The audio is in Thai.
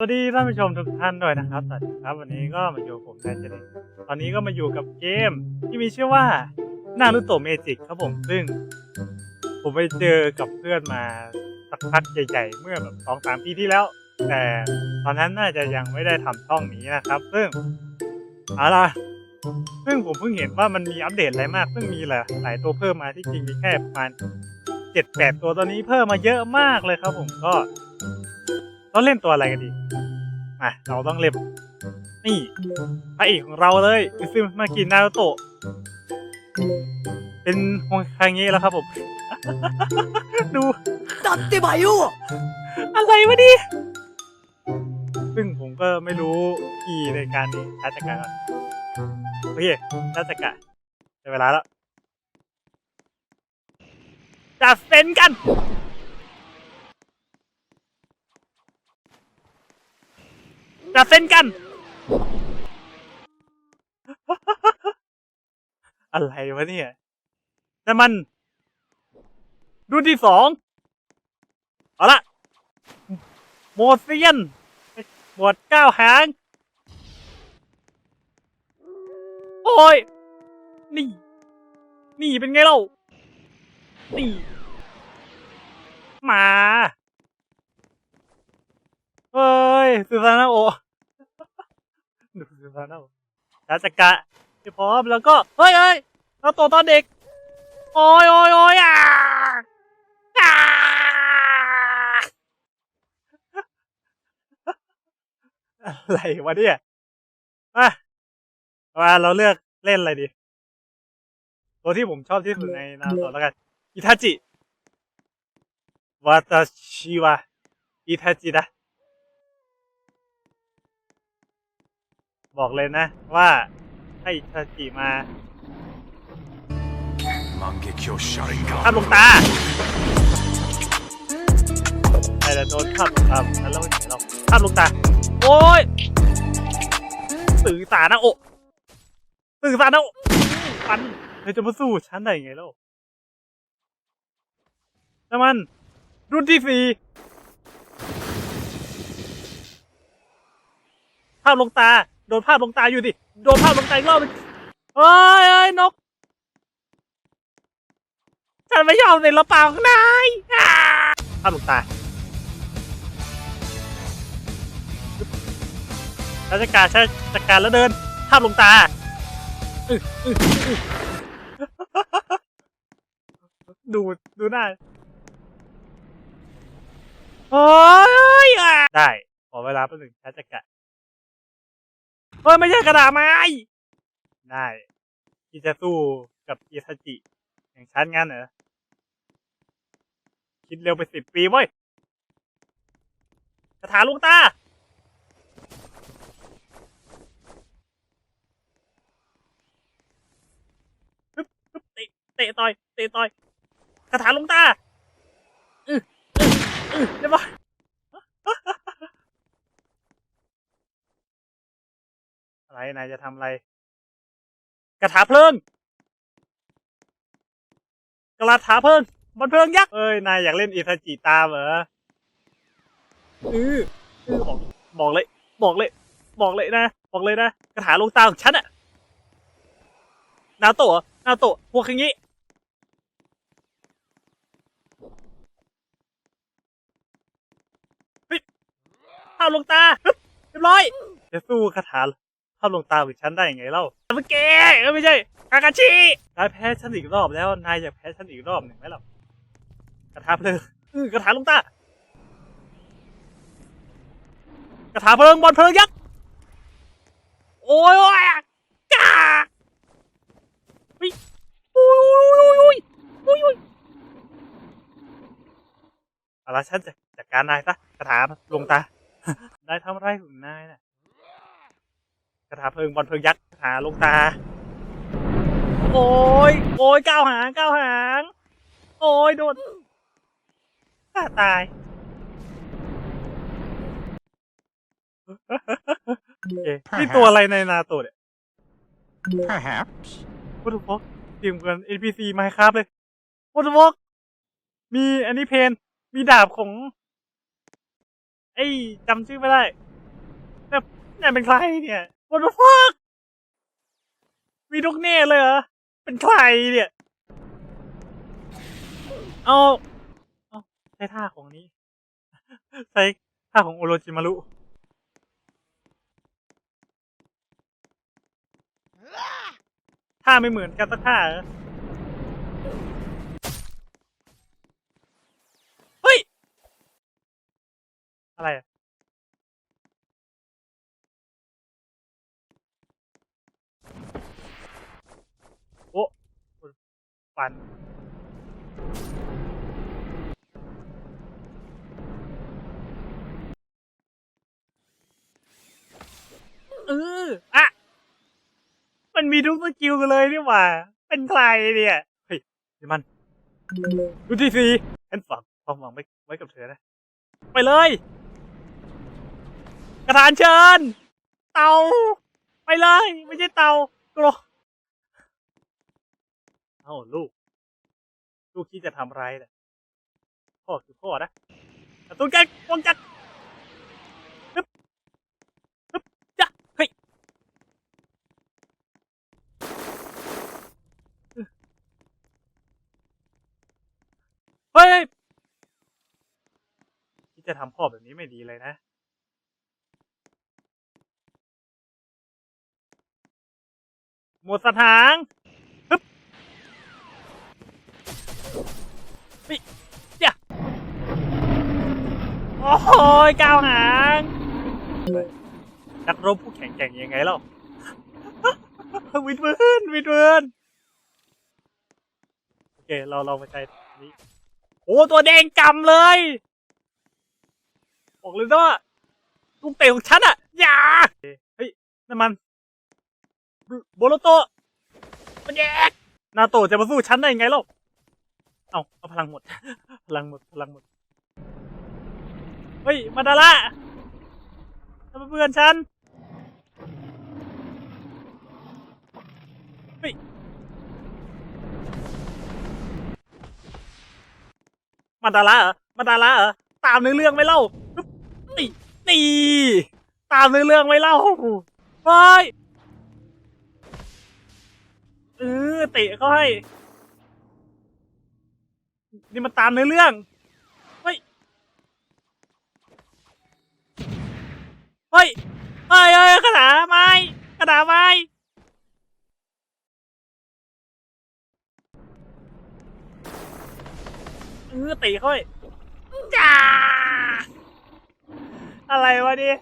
สวัสดีท่านผู้ชมทุกท่านด้วยนะครับสวัสดีครับ วันนี้ก็มาอยู่กับผมแทนเจเนตอนนี้ก็มาอยู่กับเกมที่มีชื่อว่านารูโตะเมจิกครับผมซึ่ง ผมไปเจอกับเพื่อนมาสักพักใหญ่ ๆ เมื่อแบบสองสามปีที่แล้ว แต่ตอนนั้นน่าจะยังไม่ได้ทำช่องนี้นะครับ ซึ่งเอาล่ะซึ่งผมเพิ่งเห็นว่ามันมีอัปเดตอะไรมาก ซึ่งมีหลายหลายตัวเพิ่มมาที่จริงมีแค่ประมาณเจ็ดแปดตัวตอนนี้เพิ่มมาเยอะมากเลยครับ ผมก็ เขาเล่นตัวอะไรกันดีมาเราต้องเล่นนี่พระเอกของเราเลยซึ่งมากินนาโตะเป็นฮงคางเงี้แล้วครับผม ดูตัดเตบายุอะไรวะดิซึ่งผมก็ไม่รู้กี่ในการนี้ชาจักรโอเคชาจักรได้เวลาแล้วจัดเซนกัน จัดเซนกัน อะไรวะเนี่ยแต่มัน รุ่นที่สองเอาละโมเซียนหมวดเก้าหาง โอ้ย นี่ นี่เป็นไงเล่า นี่ มา เฮ้ยสุสานาโอ ดูสุสานาโอราชกะที่พร้อมแล้วก็ เฮ้ยเฮ้ยเราโตตอนเด็ก โอ้ยโอ้ยโอ้ยอะอ่าอะไรวะเนี่ยมามาเราเลือกเล่นอะไรดี ตัวที่ผมชอบที่สุดในนาโตะแล้วกัน อิทาจิวาตาชิวะอิทาจินะ บอกเลยนะ ว่าให้ชาจิมาข้าลงตาไอ้แต่โดนข้าลงตาแล้วไม่เห็นหรอกข้าลงตา โอ้ยตื่นสานะโอตื่นสานะโอปันเลยจะมาสู้ฉันได้ยังไงแล่วน้ำมัน รุ่นที่สี่ข้าลงตา โดนภาพลงตาอยู่ดิ โดนภาพลงตาอีกรอบเฮ้ยเฮ้ยนก ฉันไม่ยอมศิลปะของนายอ่าภาพลงตาราชการใช้จัดการแล้วเดิน ภาพลงตาดูดูหน้าโอ้ยได้ ขอเวลาแป๊บหนึ่งชัจักร เฮ้ยไม่ใช่กระดาษไม้ ได้ที่จะสู้กับอิทาจิ อย่างฉันงั้นเหรอ คิดเร็วไปสิบปีเว้ยคาถาลุงตา เตะเตะต่อย เตะต่อยคาถาลุงตา อืออืออือเรียบร้อยอะ ไรนายจะทำอะไร กระถาเพลิง กระถาเพลิงบนเพลิงยักษ์เอ้ย นายอยากเล่นอิทาจิตามเหรออืออือบอกบอกเลย บอกเลย บอกเลยนะ บอกเลยนะกระถาลงตาของฉันอะนาโตะนาโตะพวกอย่างงี้เฮ้าพลงตาฮึบเรียบร้อยจะสู้คาถา ภาลงตาของฉันได้ยังไงเล่าเมื่อกี้ไม่ใช่กากาชินายแพ้ฉันอีกรอบแล้ว นายอยากแพ้ฉันอีกรอบหนึ่งไหมล่ะกระถาเพลิงกระถาลงตากระถาเพลิงบอลเพลิงยักษ์ โอ้ยโอ้ยจ้าเฮ้ยโอ้ยโอ้ยโอ้ยโอ้ยโอ้ยเอาละฉันจะจัดการนายซะกระถาลงตานายทำอะไรของนายน่ะ กระถาเพลิงบอลเพลิงยักษ์กระถาลงตา โอ้ยโอ้ยก้าวหางก้าวหาง โอ้ยโดนฆ่าตายโอเคนี่ตัวอะไรในนาโตะเนี่ย Perhaps วัตถุฟอกทีมกัน NPC ไมค์ครับเลยวัตถุฟอกมีอันนี้เพน มีดาบของไอ้จำชื่อไม่ได้นี่ยเป็นใครเนี่ย What the fuck มีทุกเน่เลยเหรอ เป็นใครเนี่ย เอาเอาใช้ท่าของนี้ ใช้ท่าของโอโรจิมารุท่าไม่เหมือนกันสักท่าเหรอเฮ้ย อะไรอะโอ้ ฟัน เอออะมันมีทุกสกิลกันเลยนี่หว่า เป็นใครเนี่ย เฮ้ยนี่มันดูที่สีฉันฝากความหวังไว้ไว้กับเธอนะ ไปเลย กระถานเชิญ เตา ไปเลย ไม่ใช่เตากรอ เอ้าลูก ลูกคิดจะทำไรนี่ยพ่อคือพ่อนะกระตุ้นแกวงจักรฮึบฮึบจ้ะเฮ้ยเฮ้ยที่จะทำพ่อแบบนี้ไม่ดีเลยนะหมดสถางฮึบ เจ้ะโอ้โหก้าวหางนักรบผู้แข็งแกร่งยังไงเล่าวิดเวิร์นวิดเวิร์นโอเค เราเรามาใช้นี้โอ้ตัวแดงกำเลยบอกเลยว่าลูกเตะของฉันอะอย่าเฮ้ยนั่นมันโบโลโตมันแยกนาโตจะมาสู้ฉันได้ยังไงเล่า เอาเอาพลังหมด พลังหมด พลังหมด เฮ้ย มาดาระทำเพื่อนฉัน เฮ้ย มาดาระเหรอ มาดาระเหรอ ตามเนื้อเรื่องไม่เล่า นี่ นี่ ตามเนื้อเรื่องไม่เล่าเฮ้ยเออเตะเขาให้ นี่มันตามในเรื่อง เฮ้ย เฮ้ย เฮ้ยเฮ้ยกระดาษไม้กระดาษไม้เออตะเขาให้จ้าอะไรวะเนี่ย